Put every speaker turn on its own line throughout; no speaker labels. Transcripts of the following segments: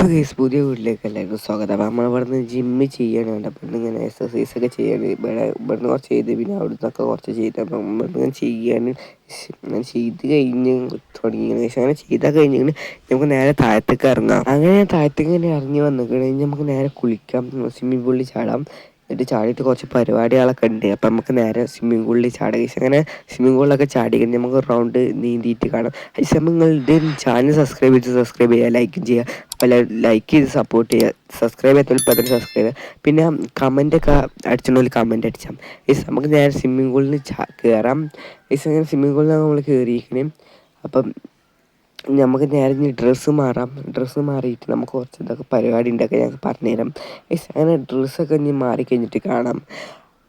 Hello guys പുതിയ വീട്ടിലേക്ക് എല്ലാവർക്കും സ്വാഗതം. അപ്പോൾ നമ്മൾ ഇവിടുന്ന് ജിമ്മ് ചെയ്യണം. അപ്പം ഇങ്ങനെ എക്സസൈസ് ഒക്കെ ചെയ്യാൻ ഇവിടെ ഇവിടുന്ന് കുറച്ച് ചെയ്ത് പിന്നെ അവിടുന്ന് ഒക്കെ കുറച്ച് ചെയ്ത് അപ്പം ഇവിടുന്ന് ചെയ്യാൻ ഞാൻ ചെയ്ത് കഴിഞ്ഞ് തുടങ്ങിയ ശേഷം അങ്ങനെ ചെയ്താൽ കഴിഞ്ഞ് നമുക്ക് നേരെ താഴത്തേക്ക് ഇറങ്ങാം. അങ്ങനെ താഴത്തേക്ക് ഇങ്ങനെ ഇറങ്ങി വന്നു കഴിഞ്ഞാൽ നമുക്ക് നേരെ കുളിക്കാം. സ്വിമ്മിംഗ് പൂളിൽ ചാടാം. എന്നിട്ട് ചാടിയിട്ട് കുറച്ച് പരിപാടികളൊക്കെ ഉണ്ട്. അപ്പം നമുക്ക് നേരെ സ്വിമ്മിംഗ് പൂളിൽ ചാടുക അങ്ങനെ സ്വിമ്മിംഗ് പൂളിലൊക്കെ ചാടി കഴിഞ്ഞാൽ നമുക്ക് റൗണ്ട് നീന്തിയിട്ട് കാണാം. പക്ഷേ നിങ്ങളുടെ ചാനൽ സബ്സ്ക്രൈബ് ചെയ്ത് സബ്സ്ക്രൈബ് ചെയ്യുക ലൈക്കും ചെയ്യുക. അപ്പോൾ ലൈക്ക് ചെയ്ത് സപ്പോർട്ട് ചെയ്യുക. സബ്സ്ക്രൈബ് ഇപ്പം തന്നെ സബ്സ്ക്രൈബ് ചെയ്യുക. പിന്നെ കമന്റൊക്കെ അടിച്ചിട്ടുണ്ടെങ്കിൽ കമന്റ് അടിച്ചാൽ ഈ നമുക്ക് നേരെ സ്വിമ്മിംഗ് പൂളിൽ കയറാം ഈ സ്വിമ്മിംഗ് പൂളിൽ നമ്മൾ കയറിയിരിക്കണേ അപ്പം നമുക്ക് നേരെ ഇനി ഡ്രസ്സ് മാറാം. ഡ്രസ്സ് മാറിയിട്ട് നമുക്ക് കുറച്ച് ഇതൊക്കെ പരിപാടി ഉണ്ടൊക്കെ ഞങ്ങൾക്ക് പറഞ്ഞുതരാം അങ്ങനെ ഡ്രസ്സൊക്കെ ഇനി മാറിക്കഴിഞ്ഞിട്ട് കാണാം.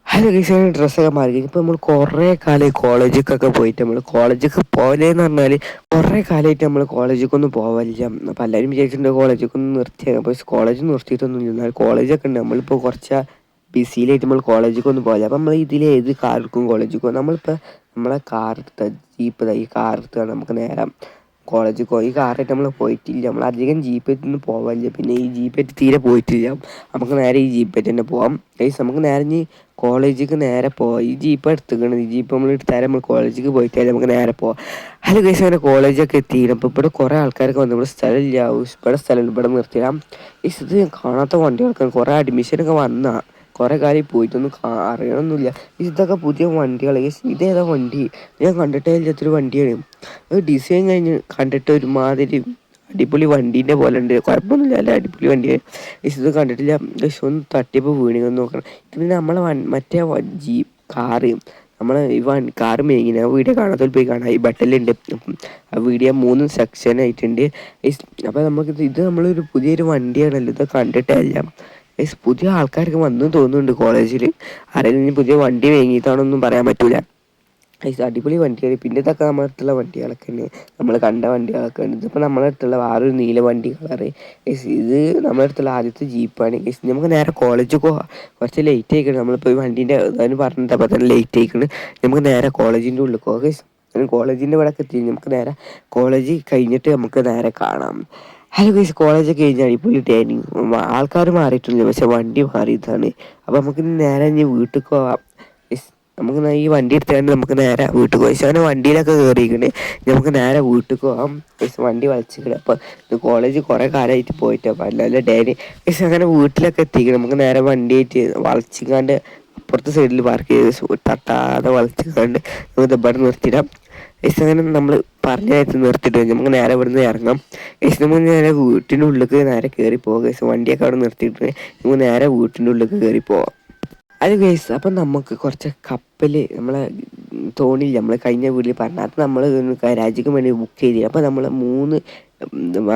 ഹലോ ഗൈസ് അങ്ങനെ ഡ്രസ്സൊക്കെ മാറി കഴിഞ്ഞു ഇപ്പോൾ നമ്മൾ കുറേ കാലമായി കോളേജിലേക്കൊക്കെ പോയിട്ട് നമ്മൾ കോളേജിലേക്ക് പോലെയെന്ന് പറഞ്ഞാൽ കുറേ കാലമായിട്ട് നമ്മൾ കോളേജിലേക്കൊന്നും പോവില്ല അപ്പോൾ എല്ലാവരും വിചാരിച്ചിട്ടുണ്ട് കോളേജിലേക്കൊന്നും നിർത്തിയാൽ അപ്പോൾ കോളേജ് നിർത്തിയിട്ടൊന്നും ഇല്ല. എന്നാൽ കോളേജൊക്കെ ഉണ്ട്. നമ്മളിപ്പോൾ കുറച്ച് ബിസിയിലായിട്ട് നമ്മൾ കോളേജിലേക്കൊന്നും പോകില്ല അപ്പോൾ നമ്മൾ ഇതിൽ ഏത് കാർക്കും കോളേജിലേക്കും നമ്മളിപ്പോൾ നമ്മളെ കാർ എടുത്ത ജീപ്പ് ഈ കാർ എടുത്താണ് നമുക്ക് നേരം. കോളേജിൽ പോയി. ഈ കാറായിട്ട് നമ്മൾ പോയിട്ടില്ല. നമ്മൾ അധികം ജീപ്പേറ്റ് ഒന്നും പോകാനില്ല പിന്നെ ഈ ജീപ്പേറ്റ് തീരെ പോയിട്ടില്ല. നമുക്ക് നേരെ ഈ ജീപ്പേറ്റ് തന്നെ പോവാം. ഗൈസ് നമുക്ക് നേരെ ഇനി കോളേജിലേക്ക് നേരെ പോവാം. ഈ ജീപ്പ് എടുത്തുക്കണം ഈ ജീപ്പ് നമ്മൾ എടുത്താൽ നമ്മൾ കോളേജിലേക്ക് പോയിട്ടാലും നമുക്ക് നേരെ പോവാം. ഹലോ ഗൈസ് അങ്ങനെ കോളേജൊക്കെ എത്തിയിരുന്നു അപ്പോൾ ഇവിടെ കുറേ ആൾക്കാരൊക്കെ വന്നു. ഇവിടെ സ്ഥലമില്ല. ഇവിടെ സ്ഥലം ഇവിടെ നിർത്തിയിടാം. ഈ സ്ഥലത്ത് കാണാത്ത വണ്ടികൾക്കാണ്. കുറേ അഡ്മിഷനൊക്കെ വന്നാൽ കുറേ കാര്യം പോയിട്ടൊന്നും അറിയണമൊന്നുമില്ല ഇതൊക്കെ പുതിയ വണ്ടികൾ ഇതേതാ വണ്ടി? ഞാൻ കണ്ടിട്ടേ ഇല്ലാത്തൊരു വണ്ടിയാണ്. ഡിസൈൻ കഴിഞ്ഞ് കണ്ടിട്ട് ഒരുമാതിരി അടിപൊളി വണ്ടീന്റെ പോലെ ഉണ്ട്. കുഴപ്പമൊന്നുമില്ല അല്ല അടിപൊളി വണ്ടിയാണ് ഇത് കണ്ടിട്ടില്ല? ഒന്ന് തട്ടിയപ്പോൾ വീണിങ്ങന്ന് നോക്കണം. പിന്നെ നമ്മളെ മറ്റേ ജീപ്പ് കാറ്. നമ്മളെ ഈ വൺ കാറ് മേങ്ങിന് ആ വീഡിയോ കാണാത്തവർ പോയി കാണാം. ഈ ബട്ടലുണ്ട് ആ വീഡിയോ മൂന്ന് സെക്ഷൻ ആയിട്ടുണ്ട്. അപ്പോൾ നമുക്ക് ഇത് നമ്മളൊരു പുതിയൊരു വണ്ടിയാണല്ലോ. ഇത് കണ്ടിട്ടല്ല പുതിയ ആൾക്കാർക്ക് വന്നു തോന്നുന്നുണ്ട് കോളേജിൽ ആരെങ്കിലും പുതിയ വണ്ടി വാങ്ങിയതാണൊന്നും പറയാൻ പറ്റൂല. അടിപൊളി വണ്ടിയാണ്. പിന്നെ ഇതൊക്കെ നമ്മുടെ അടുത്തുള്ള വണ്ടികളൊക്കെ ഉണ്ട്. നമ്മൾ കണ്ട വണ്ടികളൊക്കെ ഉണ്ട്. ഇതിപ്പോൾ നമ്മുടെ അടുത്തുള്ള വേറൊരു നീല വണ്ടി കളറ്. ഇത് നമ്മുടെ അടുത്തുള്ള ആദ്യത്തെ ജീപ്പാണ്. നമുക്ക് നേരെ കോളേജിൽ പോകാം കുറച്ച് ലേറ്റ് ആയിക്കണം. നമ്മളിപ്പോൾ വണ്ടീന്റെ അതിന് പറഞ്ഞിട്ട് അപ്പോൾ തന്നെ ലേറ്റ് ആയിക്കണം. നമുക്ക് നേരെ കോളേജിന്റെ ഉള്ളിൽ പോകാം. കോളേജിന്റെ ഇവിടെ എത്തി നമുക്ക് നേരെ കോളേജ് കഴിഞ്ഞിട്ട് നമുക്ക് നേരെ കാണാം. ഹലോ ഗൈസ് കോളേജ് കഴിഞ്ഞാൽ ഇപ്പോൾ ടൈനിങ് ആൾക്കാർ മാറിയിട്ടില്ല പക്ഷെ വണ്ടി മാറിയതാണ്. അപ്പോൾ നമുക്ക് നേരെ ഇനി വീട്ടിൽ പോവാം. നമുക്ക് ഈ വണ്ടി എടുത്തുകൊണ്ട് നമുക്ക് നേരെ വീട്ടിൽ പോയി അങ്ങനെ വണ്ടിയിലൊക്കെ കയറിയിരിക്കണേ നമുക്ക് നേരെ വീട്ടിൽ പോവാം. വണ്ടി വലിച്ചിട്ട് അപ്പോൾ കോളേജ് കുറേ കാലമായിട്ട് പോയിട്ട് അപ്പോൾ അല്ല ഡെയിലി പക്ഷെ അങ്ങനെ വീട്ടിലൊക്കെ എത്തിക്കണം. നമുക്ക് നേരെ വണ്ടി വണ്ടിയായിട്ട് വളച്ചിക്കാണ്ട് അപ്പുറത്തെ സൈഡിൽ പാർക്ക് ചെയ്ത് തട്ടാതെ വളച്ചിക്കാണ്ട് നമുക്ക് ഇവിടെ നിർത്തിയിടാം ഏസ് അങ്ങനെ നമ്മൾ പറഞ്ഞ നേരത്ത് നിർത്തിയിട്ട് നമുക്ക് നേരെ ഇവിടുന്ന് ഇറങ്ങാം. ഏസ് നമുക്ക് നേരെ വീട്ടിന്റെ ഉള്ളിലേക്ക് നേരെ കയറി പോകാം ഏസ് വണ്ടിയൊക്കെ അവിടെ നിർത്തിയിട്ട് നമുക്ക് നേരെ വീട്ടിന്റെ ഉള്ളിലേക്ക് കയറി പോവാം അത് ഗൈസ് അപ്പം നമുക്ക് കുറച്ച് കപ്പൽ നമ്മളെ തോണിയില്ല? നമ്മൾ കഴിഞ്ഞ വീട്ടിൽ പറഞ്ഞ അത് നമ്മൾ രാജ്യക്ക് വേണ്ടി ബുക്ക് ചെയ്തില്ല. അപ്പോൾ നമ്മൾ മൂന്ന്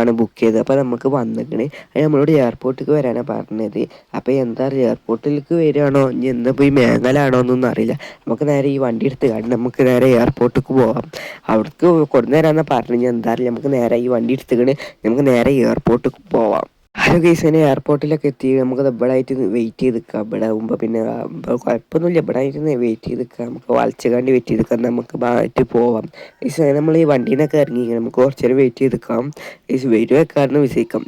ആണ് ബുക്ക് ചെയ്തത്. അപ്പോൾ നമുക്ക് വന്നിക്കണേ. അത് നമ്മളോട് എയർപോർട്ടിലേക്ക് വരാനാണ് പറഞ്ഞത്. അപ്പോൾ എന്താ പറയുക എയർപോർട്ടിലേക്ക് വരികയാണോ? ഇനി എന്താ പോയി മേങ്ങലാണോ എന്നൊന്നും അറിയില്ല. നമുക്ക് നേരെ ഈ വണ്ടി എടുത്ത് കാട്ടി നമുക്ക് നേരെ എയർപോർട്ടിലേക്ക് പോവാം. അവിടേക്ക് കൊണ്ടുവരാമെന്നാണ് പറഞ്ഞത്. എന്താ അറിയില്ല. നമുക്ക് നേരെ ഈ വണ്ടി എടുത്തുകൊണ്ട് നമുക്ക് നേരെ എയർപോർട്ടിലേക്ക് പോവാം. ഹലോ കേസിനെ എയർപോർട്ടിലൊക്കെ എത്തി? നമുക്ക് ഇവിടായിട്ട് വെയിറ്റ് ചെയ്ത് നിൽക്കാം ഇവിടെ ആകുമ്പോൾ പിന്നെ കുഴപ്പമൊന്നുമില്ല ഇവിടെ ആയിട്ട് വെയിറ്റ് ചെയ്ത് നിൽക്കാം നമുക്ക് വളച്ചുകാണ്ടി വെയിറ്റ് ചെയ്ത് നിൽക്കാം നമുക്ക് ആയിട്ട് പോവാം. നമ്മൾ ഈ വണ്ടിയിൽ നിന്നൊക്കെ ഇറങ്ങി നമുക്ക് കുറച്ചേരം വെയിറ്റ് ചെയ്ത് നിൽക്കാം വെയിറ്റ് വെക്കാറുണ്ട് വിജയിക്കാം.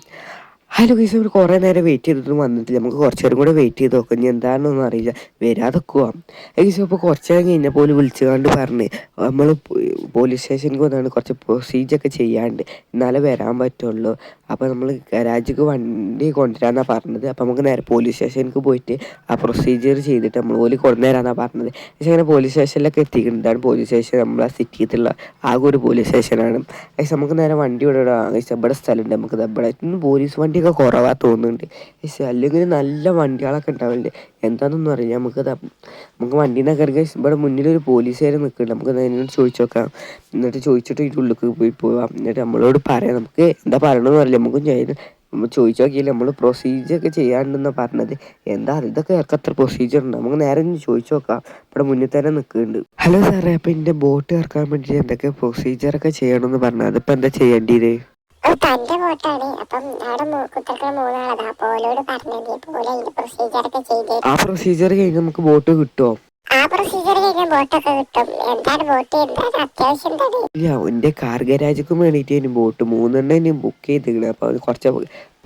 ഹലോ ഗൈസ് അവർ കുറേ നേരം വെയിറ്റ് ചെയ്തിട്ടും വന്നിട്ടില്ല നമുക്ക് കുറച്ച് നേരം കൂടെ വെയിറ്റ് ചെയ്ത് നോക്കാം. ഇനി എന്താണെന്നൊന്നും അറിയില്ല. വരാതെ പോവാം ഗൈസ് അപ്പോൾ കുറച്ച് നേരം കഴിഞ്ഞാൽ പോലും വിളിച്ചുകൊണ്ട് പറഞ്ഞ് നമ്മൾ പോലീസ് സ്റ്റേഷനിൽ വന്നാണ് കുറച്ച് പ്രൊസീജിയൊക്കെ ചെയ്യാണ്ട് എന്നാലേ വരാൻ പറ്റുള്ളൂ. അപ്പോൾ നമ്മൾ ഗരാജിക്ക് വണ്ടി കൊണ്ടുവരാമെന്നാണ് പറഞ്ഞത്. അപ്പോൾ നമുക്ക് നേരെ പോലീസ് സ്റ്റേഷനിലേക്ക് പോയിട്ട് ആ പ്രൊസീജിയർ ചെയ്തിട്ട് നമ്മൾ പോലും കൊണ്ടുവരാമെന്നാണ് പറഞ്ഞത്. പക്ഷേ അങ്ങനെ പോലീസ് സ്റ്റേഷനിലൊക്കെ എത്തിയിട്ടുണ്ട് പോലീസ് സ്റ്റേഷൻ നമ്മളെ സിറ്റിയിലുള്ള ആകെ ഒരു പോലീസ് സ്റ്റേഷനാണ് പക്ഷേ നമുക്ക് നേരെ വണ്ടി ഇവിടെ ഇവിടെ സ്ഥലമുണ്ട്. നമുക്ക് ഇവിടെ പോലീസ് വണ്ടി വണ്ടിയൊക്കെ കുറവാ തോന്നുന്നുണ്ട്. പക്ഷേ അല്ലെങ്കിൽ നല്ല വണ്ടികളൊക്കെ ഉണ്ടാവില്ല എന്താണെന്നൊന്നും അറിയില്ല. നമുക്ക് നമുക്ക് വണ്ടി നിന്നൊക്കെ ഇറങ്ങി ഇവിടെ മുന്നിലൊരു പോലീസുകാർ നിൽക്കുന്നുണ്ട് നമുക്ക് അതിനോട് ചോദിച്ചു നോക്കാം. എന്നിട്ട് ചോദിച്ചിട്ട് ഇതിന്റെ ഉള്ളിൽ പോയി പോവാം. എന്നിട്ട് നമ്മളോട് പറയാം. നമുക്ക് എന്താ പറയണമെന്ന് അറിയില്ല. നമുക്ക് നമ്മൾ ചോദിച്ചു നോക്കിയില്ല നമ്മൾ പ്രൊസീജിയർ ഒക്കെ ചെയ്യാണ്ടെന്നാണ് പറഞ്ഞത്. എന്താ ഇതൊക്കെ അത്ര പ്രൊസീജിയർ ഉണ്ട്? നമുക്ക് നേരെ ചോദിച്ചു നോക്കാം. ഇവിടെ മുന്നിൽ തന്നെ നിൽക്കുന്നുണ്ട് ഹലോ സാറേ അപ്പം എന്റെ ബോട്ട് ഇറക്കാൻ വേണ്ടിയിട്ട് എന്തൊക്കെ പ്രൊസീജിയർ ഒക്കെ ചെയ്യണമെന്ന് പറഞ്ഞത്. അതിപ്പോൾ എന്താ ചെയ്യേണ്ടത്?
തന്റെ വോട്ടാണ് അപ്പം അവിടെ കുത്തർക്കണ മൂന്നാളതാ. പോലോട് പറഞ്ഞത് പോലെ അതിന്റെ പ്രൊസീജിയർ ഒക്കെ ചെയ്ത്
ആ പ്രൊസീജിയർ കഴിഞ്ഞ് നമുക്ക് വോട്ട് കിട്ടുമോ
ആ പ്രൊസീജിയർ കഴിഞ്ഞ ബോട്ടൊക്കെ കിട്ടും. എന്താണ് ബോട്ട് എന്താണ് അത്യാവശ്യം എന്താണ്
ഇല്ല എന്റെ കാർഗരാജക്കും വേണ്ടിയിട്ട് ഇനി ബോട്ട് മൂന്നെണ്ണം ഇനി ബുക്ക് ചെയ്തിരിക്കണം അപ്പോൾ അത് കുറച്ച്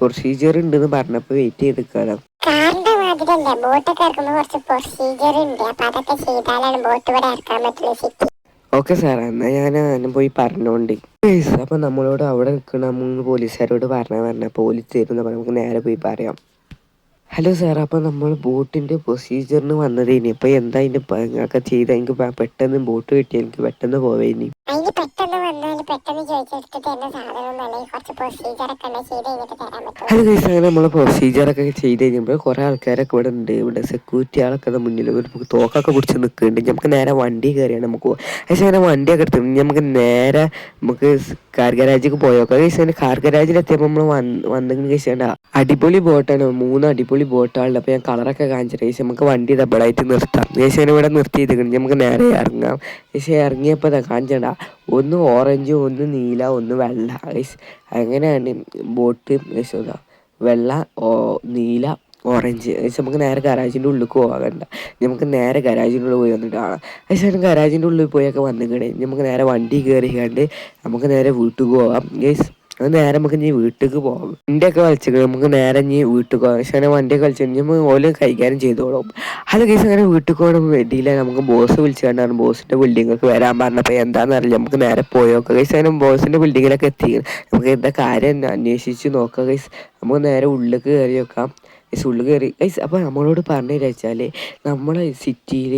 പ്രൊസീജിയർ ഉണ്ടെന്ന് പറഞ്ഞപ്പോൾ വെയിറ്റ് ചെയ്തിരിക്കണം
കാറിന്റെ മാതിരല്ല ബോട്ടൊക്കെ ഇറക്കുമ്പോ കുറച്ച് പ്രൊസീജിയർ ഉണ്ട്. അപ്പൊ അതൊക്കെ ചെയ്താലാണ് ബോട്ട് ഇവിടെ ഇറക്കാൻ പറ്റുള്ളൂ. സിറ്റി
ഓക്കെ സാർ എന്നാൽ ഞാൻ അതിനെ പോയി പറഞ്ഞോണ്ട്. അപ്പോൾ നമ്മളോട് അവിടെ നിൽക്കുന്ന മൂന്ന് പോലീസുകാരോട് പറഞ്ഞാൽ പറഞ്ഞ പോലീസ് തരുന്ന നമുക്ക് നേരെ പോയി പറയാം. ഹലോ സാർ അപ്പോൾ നമ്മൾ ബോട്ടിന്റെ പ്രൊസീജിയറിന് വന്നത് ഇനി ഇപ്പോൾ എന്താ അതിന്റെ ഒക്കെ ചെയ്ത്? എനിക്ക് പെട്ടെന്ന് ബോട്ട് കിട്ടി എനിക്ക് പെട്ടെന്ന് പോവേ ഹലോ ഗൈസ് അങ്ങനെ നമ്മൾ പ്രൊസീജിയറൊക്കെ ചെയ്ത് കഴിഞ്ഞപ്പോൾ കുറേ ആൾക്കാരൊക്കെ ഇവിടെ ഉണ്ട്. ഇവിടെ സെക്യൂരിറ്റി ആളൊക്കെ മുന്നിൽ നമുക്ക് തോക്കൊക്കെ പിടിച്ച് നിൽക്കുന്നുണ്ട് നമുക്ക് നേരെ വണ്ടി കയറിയാണ് നമുക്ക് പോകാം പക്ഷേ അങ്ങനെ വണ്ടിയൊക്കെ എടുത്തു നമുക്ക് നേരെ നമുക്ക് കാർ പോയോ പോയോക്കാം. ഗൈസ് അങ്ങനെ കാർ ഗരാജിലെത്തിയപ്പോൾ നമ്മൾ വന്ന് വന്നെങ്കിൽ കഴിച്ചാണ്ട അടിപൊളി ബോട്ടാണ് മൂന്ന് അടിപൊളി ബോട്ടാളുണ്ട് അപ്പോൾ ഞാൻ കളറൊക്കെ കാണിച്ചിട്ട് ഗൈസ് നമുക്ക് വണ്ടി ഡബിളായിട്ട് നിർത്താം. അങ്ങനെ ഇവിടെ നിർത്തിയിട്ട് നമുക്ക് നേരെ ഇറങ്ങാം. പക്ഷേ ഇറങ്ങിയപ്പോൾ കാണിച്ചേണ്ട ഒന്ന് ഓറഞ്ച് ഒന്ന് നീല ഒന്ന് വെള്ള. അങ്ങനെയാണ് ബോട്ട് വെള്ള നീല ഓറഞ്ച് നമുക്ക് നേരെ ഗരാജിന്റെ ഉള്ളിൽ പോകണ്ട നമുക്ക് നേരെ ഗരാജിന്റെ ഉള്ളിൽ പോയി വന്നിട്ട് കാണാം. ഏകദേശം ഗരാജിന്റെ ഉള്ളിൽ പോയൊക്കെ വന്നിക്കണേ നമുക്ക് നേരെ വണ്ടി കയറി കണ്ട് നമുക്ക് നേരെ വീട്ടിൽ പോവാം. ഗൈസ് അത് നേരെ നമുക്ക് ഇനി വീട്ടിലേക്ക് പോകാം വണ്ടിയൊക്കെ വലിച്ചിട്ട് നമുക്ക് നേരെ ഇനി വീട്ടിൽ പോകാം പക്ഷേ അങ്ങനെ വണ്ടിയൊക്കെ വലിച്ചു കഴിഞ്ഞാൽ ഓൽ കൈകാര്യം ചെയ്തോളും. അത് കേസ് അങ്ങനെ വീട്ടിൽ പോകണം വേണ്ടിയില്ല. നമുക്ക് ബോസ് വിളിച്ചു കണ്ടാണ് ബോസിന്റെ ബിൽഡിങ്ങൊക്കെ വരാൻ പറഞ്ഞപ്പോൾ എന്താണെന്ന് അറിയില്ല. നമുക്ക് നേരെ പോയോക്കാം കേസ് അങ്ങനെ ബോസിന്റെ ബിൽഡിങ്ങിലൊക്കെ എത്തി. നമുക്ക് എന്താ കാര്യം അന്വേഷിച്ച് നോക്കാം കേസ് നമുക്ക് നേരെ ഉള്ളിലേക്ക് കയറി വെക്കാം ഗൈസ് ഉള്ളിൽ കയറി. ഗൈസ് അപ്പോൾ നമ്മളോട് പറഞ്ഞു വെച്ചാൽ നമ്മളെ സിറ്റിയിൽ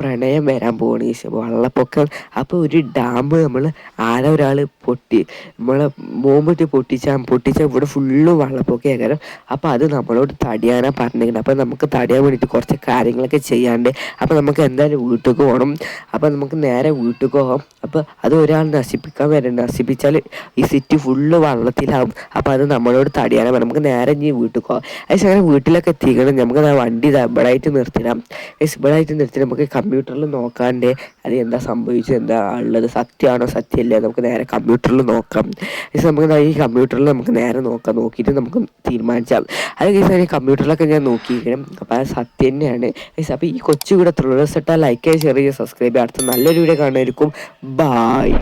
പ്രണയം വരാൻ പോകണ ഈശോ. വെള്ളപ്പൊക്കം. അപ്പോൾ ഒരു ഡാം നമ്മൾ ആരോ ഒരാൾ പൊട്ടി നമ്മളെ മോമ്പറ്റ് പൊട്ടിച്ചാൽ പൊട്ടിച്ചാൽ ഇവിടെ ഫുള്ള് വെള്ളപ്പൊക്കം ഏകാരം. അപ്പോൾ അത് നമ്മളോട് തടിയാനാ പറഞ്ഞിരിക്കുന്നത് അപ്പോൾ നമുക്ക് തടയാൻ വേണ്ടിയിട്ട് കുറച്ച് കാര്യങ്ങളൊക്കെ ചെയ്യാണ്ട് അപ്പോൾ നമുക്ക് എന്തായാലും വീട്ടിൽ പോകണം അപ്പോൾ നമുക്ക് നേരെ വീട്ടിൽ പോകാം. അപ്പോൾ അത് ഒരാൾ നശിപ്പിക്കാൻ വരണ്ട നശിപ്പിച്ചാൽ ഈ സിറ്റി ഫുള്ള് വെള്ളത്തിലാവും. അപ്പോൾ അത് നമ്മളോട് തടിയാനാ പറഞ്ഞത്. നമുക്ക് നേരെ ഇനി വീട്ടിൽ പോകാം. അത് അങ്ങനെ വീട്ടിലൊക്കെ എത്തിക്കണം. നമുക്ക് വണ്ടി ദാ ഇവിടായിട്ട് നിർത്തിടാം. ഇവിടായിട്ട് നിർത്തി നമുക്ക് കമ്പ്യൂട്ടറിൽ നോക്കാണ്ട് അത് എന്താ സംഭവിച്ചത്? എന്താ ഉള്ളത്? സത്യമാണോ? സത്യമല്ലേ? നമുക്ക് നേരെ കമ്പ്യൂട്ടറിൽ നോക്കാം. നമുക്ക് ഈ കമ്പ്യൂട്ടറിൽ നമുക്ക് നേരെ നോക്കാം. നോക്കിയിട്ട് നമുക്ക് തീരുമാനിച്ചാൽ അത് കേസ് ഈ കമ്പ്യൂട്ടറിലൊക്കെ ഞാൻ നോക്കിയിരിക്കണം. അപ്പോൾ അത് സത്യം തന്നെയാണ്. അപ്പോൾ ഈ കൊച്ചു കൂടെ ത്രില്ലേഴ്സ് ഇട്ടാൽ ലൈക്ക് ചെയ്യുക ഷെയർ ചെയ്യുക സബ്സ്ക്രൈബ് ചെയ്യുക അടുത്ത നല്ലൊരു വീഡിയോ കാണുമായിരിക്കും ബായ്